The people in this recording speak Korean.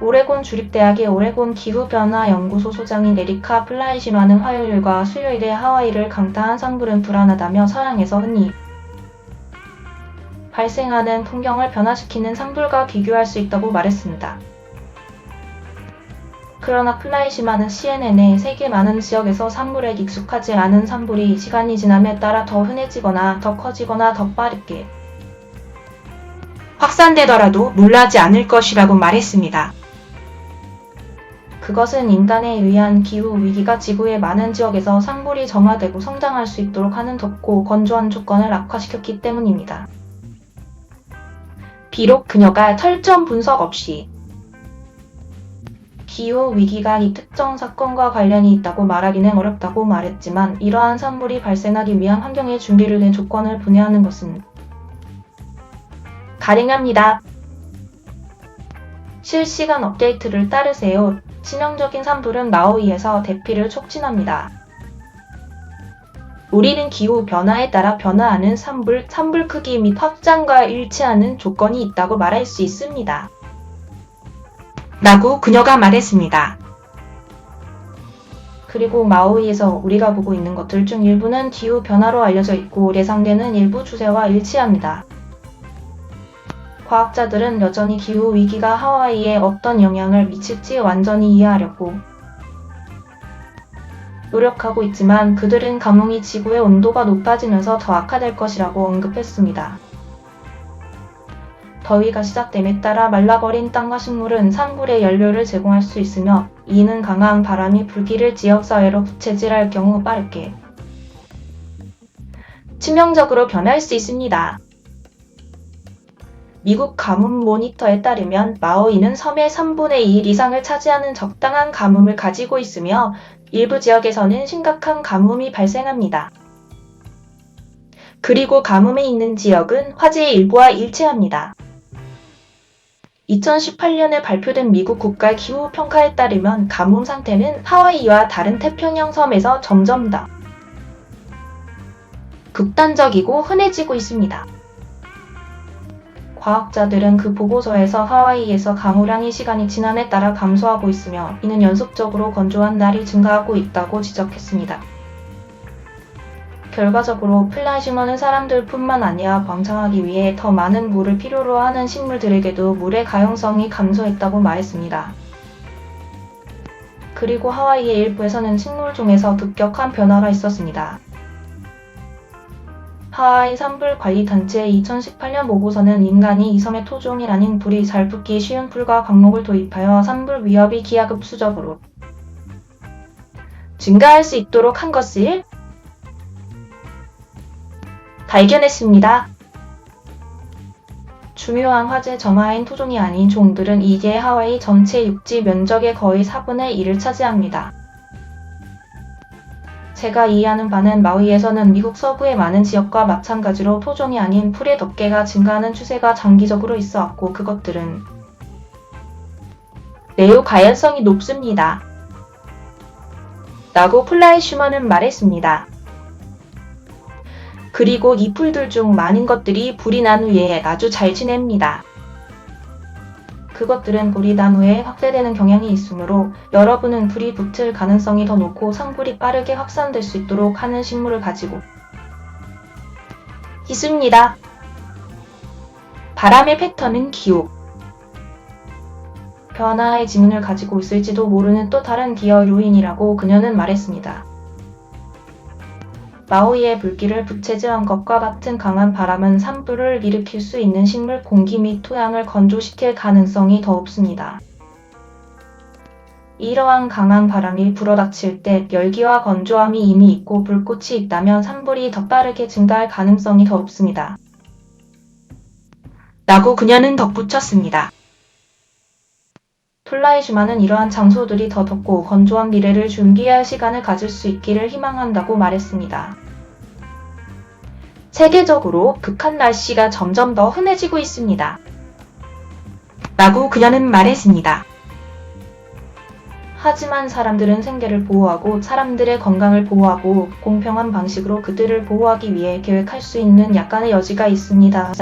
오레곤 주립대학의 오레곤 기후변화연구소 소장인 에리카 플라이시마는 화요일과 수요일에 하와이를 강타한 산불은 불안하다며 서양에서 흔히 발생하는 풍경을 변화시키는 산불과 비교할 수 있다고 말했습니다. 그러나 플라이시마는 CNN에 세계 많은 지역에서 산불에 익숙하지 않은 산불이 시간이 지남에 따라 더 흔해지거나 더 커지거나 더 빠르게 확산되더라도 놀라지 않을 것이라고 말했습니다. 그것은 인간에 의한 기후 위기가 지구의 많은 지역에서 산불이 정화되고 성장할 수 있도록 하는 덥고 건조한 조건을 악화시켰기 때문입니다. 비록 그녀가 철저한 분석 없이 기후 위기가 이 특정 사건과 관련이 있다고 말하기는 어렵다고 말했지만 이러한 산불이 발생하기 위한 환경의 준비를 낸 조건을 분해하는 것은 가능합니다. 실시간 업데이트를 따르세요. 치명적인 산불은 마우이에서 대피를 촉진합니다. 우리는 기후 변화에 따라 변화하는 산불, 산불 크기 및 확장과 일치하는 조건이 있다고 말할 수 있습니다. 라고 그녀가 말했습니다. 그리고 마우이에서 우리가 보고 있는 것들 중 일부는 기후 변화로 알려져 있고 예상되는 일부 추세와 일치합니다. 과학자들은 여전히 기후 위기가 하와이에 어떤 영향을 미칠지 완전히 이해하려고 노력하고 있지만 그들은 감흥이 지구의 온도가 높아지면서 더 악화될 것이라고 언급했습니다. 더위가 시작됨에 따라 말라버린 땅과 식물은 산불의 연료를 제공할 수 있으며 이는 강한 바람이 불길을 지역사회로 부채질할 경우 빠르게 치명적으로 변할 수 있습니다. 미국 가뭄 모니터에 따르면 마우이는 섬의 3분의 1 이상을 차지하는 적당한 가뭄을 가지고 있으며 일부 지역에서는 심각한 가뭄이 발생합니다. 그리고 가뭄이 있는 지역은 화재의 일부와 일치합니다. 2018년에 발표된 미국 국가 기후 평가에 따르면 가뭄 상태는 하와이와 다른 태평양 섬에서 점점 더 극단적이고 흔해지고 있습니다. 과학자들은 그 보고서에서 하와이에서 강우량이 시간이 지남에 따라 감소하고 있으며 이는 연속적으로 건조한 날이 증가하고 있다고 지적했습니다. 결과적으로 플라시먼은 사람들뿐만 아니라 방창하기 위해 더 많은 물을 필요로 하는 식물들에게도 물의 가용성이 감소했다고 말했습니다. 그리고 하와이의 일부에서는 식물종에서 급격한 변화가 있었습니다. 하와이 산불관리단체의 2018년 보고서는 인간이 이 섬의 토종일 아닌 불이 잘 붙기 쉬운 풀과 강목을 도입하여 산불 위협이 기하급수적으로 증가할 수 있도록 한 것을 발견했습니다. 중요한 화재 점화인 토종이 아닌 종들은 이게 하와이 전체 육지 면적의 거의 4분의 1을 차지합니다. 제가 이해하는 바는 마우이에서는 미국 서부의 많은 지역과 마찬가지로 토종이 아닌 풀의 덮개가 증가하는 추세가 장기적으로 있어 왔고 그것들은 매우 가연성이 높습니다. 라고 플라이 슈먼은 말했습니다. 그리고 이 풀들 중 많은 것들이 불이 난 후에 아주 잘 지냅니다. 그것들은 불이 난 후에 확대되는 경향이 있으므로 여러분은 불이 붙을 가능성이 더 높고 산불이 빠르게 확산될 수 있도록 하는 식물을 가지고 있습니다. 바람의 패턴은 기후, 변화의 지문을 가지고 있을지도 모르는 또 다른 기어 요인이라고 그녀는 말했습니다. 마우이의 불길을 부채질한 것과 같은 강한 바람은 산불을 일으킬 수 있는 식물 공기 및 토양을 건조시킬 가능성이 더 높습니다. 이러한 강한 바람이 불어닥칠 때 열기와 건조함이 이미 있고 불꽃이 있다면 산불이 더 빠르게 증가할 가능성이 더 높습니다. 라고 그녀는 덧붙였습니다. 플라이슈마는 이러한 장소들이 더 덥고 건조한 미래를 준비할 시간을 가질 수 있기를 희망한다고 말했습니다. 세계적으로 극한 날씨가 점점 더 흔해지고 있습니다. 라고 그녀는 말했습니다. 하지만 사람들은 생계를 보호하고 사람들의 건강을 보호하고 공평한 방식으로 그들을 보호하기 위해 계획할 수 있는 약간의 여지가 있습니다.